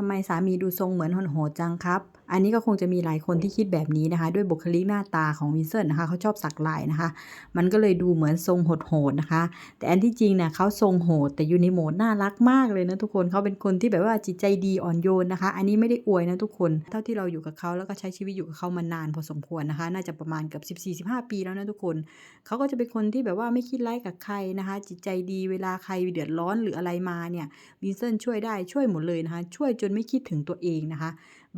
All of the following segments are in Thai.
ทำไมสามีดูทรงเหมือนโหดจังครับ อันนี้ก็คงจะมีหลายคนที่คิดแบบนี้นะคะ ด้วยบุคลิกหน้าตาของวินเซนต์นะคะเขาชอบสักลายนะคะ มันก็เลยดูเหมือนทรงโหดๆนะคะ แต่อันที่จริงเนี่ยเขาทรงโหดแต่อยู่ในโหมดน่ารักมากเลยนะทุกคนเขาเป็นคนที่แบบว่าจิตใจดีอ่อนโยนนะคะ อันนี้ไม่ได้อวยนะทุกคน เท่าที่เราอยู่กับเขาแล้วก็ใช้ชีวิตอยู่กับเขามานานพอสมควรนะคะ น่าจะประมาณเกือบ 14-15 ปีแล้วนะทุกคนเขาก็จะเป็นคนที่แบบว่าไม่คิดร้ายกับใครนะคะ จิตใจดีเวลาใครเดือดร้อนหรืออะไรมาเนี่ยวินเซนต์ช่วยได้ช่วยหมดเลยนะคะ ช่วยจนไม่คิดถึงตัวเองนะคะ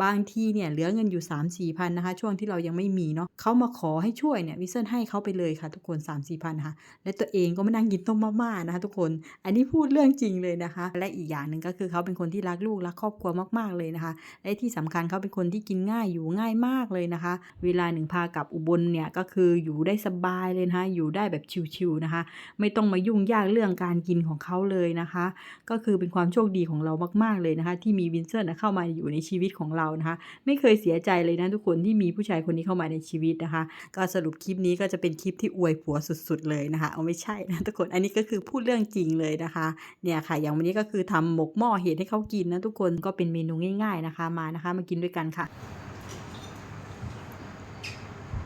บางทีเนี่ยเหลือเงินอยู่ 3 4มสี่พันนะคะ ช่วงที่เรายังไม่มีเนาะเขามาขอให้ช่วยเนี่ยวิเซนให้เขาไปเลยค่ะ ทุกคน 3 4มสี่พันนะคะและตัวเองก็มานั่งกินต้มมาม่านะคะทุกคน อันนี้พูดเรื่องจริงเลยนะคะ และอีกอย่างหนึ่งก็คือเขาเป็นคนที่รักลูกรักครอบครัวมากๆเลยนะคะ และที่สำคัญเขาเป็นคนที่กินง่ายอยู่ง่ายมากเลยนะคะ เวลาหนึ่งพากับอุบลเนี่ยก็คืออยู่ได้สบายเลยนะคะอยู่ได้แบบชิวๆนะคะ ไม่ต้องมายุ่งยากเรื่องการกินของเขาเลยนะคะ ก็คือเป็นความโชคดีของเรามากๆเลยนะคะ ที่มีวินเซนต์เข้ามาอยู่ในชีวิตของเรานะคะ ไม่เคยเสียใจเลยนะทุกคนที่มีผู้ชายคนนี้เข้ามาในชีวิตนะคะ ก็สรุปคลิปนี้ก็จะเป็นคลิปที่อวยผัวสุด ๆ เลยนะคะเอาไม่ใช่นะทุกคนอันนี้ก็คือพูดเรื่องจริงเลยนะคะเนี่ยค่ะ อย่างวันนี้ก็คือทำหมกหม้อเห็ดให้เขากินนะทุกคนก็เป็นเมนูง่าย ๆนะคะ มานะคะ มากินด้วยกันค่ะ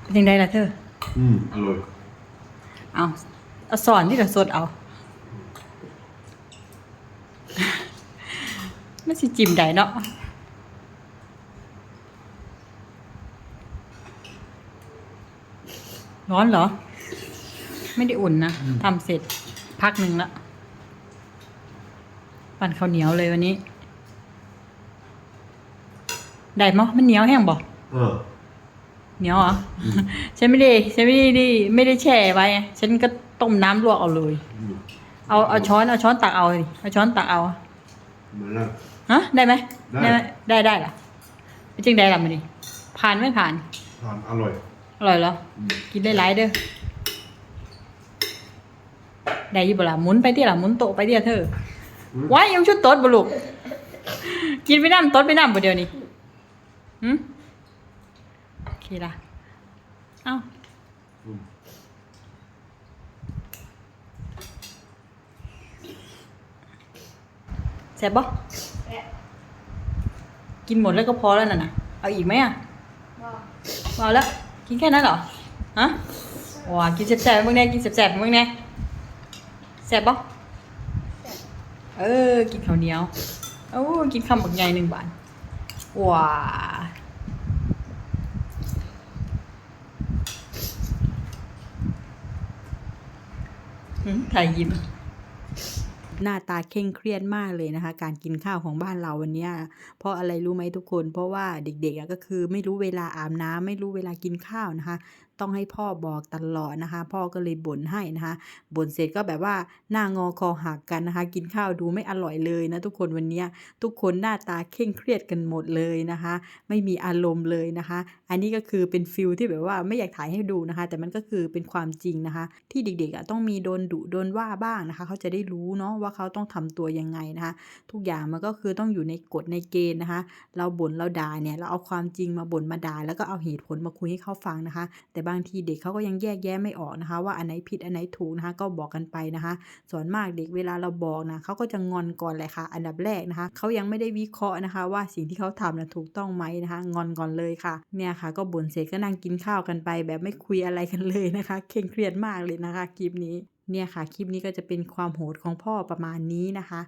เป็นยังไงล่ะเธอ อืม อร่อย เอาเอาสอนที่เราสดเอาไม่สิจิ้มได้เนาะ ร้อนเหรอ ไม่ได้อุ่นนะทำเสร็จพักหนึ่งละ ปั่นข้าวเหนียวเลยวันนี้ ได้มั้ยมันเหนียวแห้งบ่เออ เหนียวเหรออฉันไม่ได้ฉันไม่ได้ได้ไม่ได้แช่ไว้ไงฉันก็ต้มน้ำลวกเอาเลย อืมเอาเอาช้อนเอาช้อนตักเอาดิเอาช้อนตักเอา มาแล้ว ฮะได้ไหมได้ ไหมได้ได้เหรอไม่จริงได้หรอมาดิผ่านไม่ผ่าน ทานอร่อย อร่อยเหรออืมกินได้หลายเด้อ ได้อยี่บ่ล่ะหมุนไปที่ล่ะหมุนโต๊ะไปที่ล่ะเธอว้ายยังชุดโต๊ะบ่ลูก กินไปน้ำโต๊ะไปน้ำบ่เดียวนี้หืมโอเคละเอ้าอืมแซ่บบ่กินหมดแล้วก็พอแล้วน่ะนะเอาอีกไหมอะเอาแล้ว กินแค่นั้นเหรอ ฮะว้ากินแซ่บๆมึงแน่กินแซ่บๆมึงแน่แซ่บบ่เออ กินข้าวเหนียวโอ้กินคำบักใหญ่หนึ่งบาทว้าหืมถ่ายยิ้ม หน้าตาเคร่งเครียดมากเลยนะคะ การกินข้าวของบ้านเราวันนี้เพราะอะไรรู้ไหมทุกคน เพราะว่าเด็กๆก็คือไม่รู้เวลาอาบน้ำไม่รู้เวลากินข้าวนะคะต้องให้พ่อบอกตลอดนะคะ พ่อก็เลยบ่นให้นะคะบ่นเสร็จก็แบบว่าหน้างอคอหักกันนะคะ กินข้าวดูไม่อร่อยเลยนะทุกคนวันนี้ทุกคนหน้าตาเคร่งเครียดกันหมดเลยนะคะ ไม่มีอารมณ์เลยนะคะ อันนี้ก็คือเป็นฟิลที่แบบว่าไม่อยากถ่ายให้ดูนะคะ แต่มันก็คือเป็นความจริงนะคะ ที่เด็กๆต้องมีโดนดุโดนว่าบ้างนะคะ เขาจะได้รู้เนาะว่าเขาต้องทำตัวยังไงนะคะ ทุกอย่างมันก็คือต้องอยู่ในกฎในเกณฑ์นะคะ เราบ่นเราด่าเนี่ยเราเอาความจริงมาบ่นมาด่าแล้วก็เอาเหตุผลมาคุยให้เขาฟังนะคะ แต่บางทีเด็กเขาก็ยังแยกแยะไม่ออกนะคะ ว่าอันไหนผิดอันไหนถูกนะคะ ก็บอกกันไปนะคะ ส่วนมากเด็กเวลาเราบอกนะเขาก็จะงอนก่อนเลยค่ะ อันดับแรกนะคะเขายังไม่ได้วิเคราะห์นะคะ ว่าสิ่งที่เขาทำนะถูกต้องไหมนะคะ งอนก่อนเลยค่ะ เนี่ยค่ะ ก็บ่นเสร็จก็นั่งกินข้าวกันไป แบบไม่คุยอะไรกันเลยนะคะเคร่งเครียดมากเลยนะคะคลิปนี้เนี่ยค่ะ คลิปนี้ก็จะเป็นความโหดของพ่อประมาณนี้นะคะ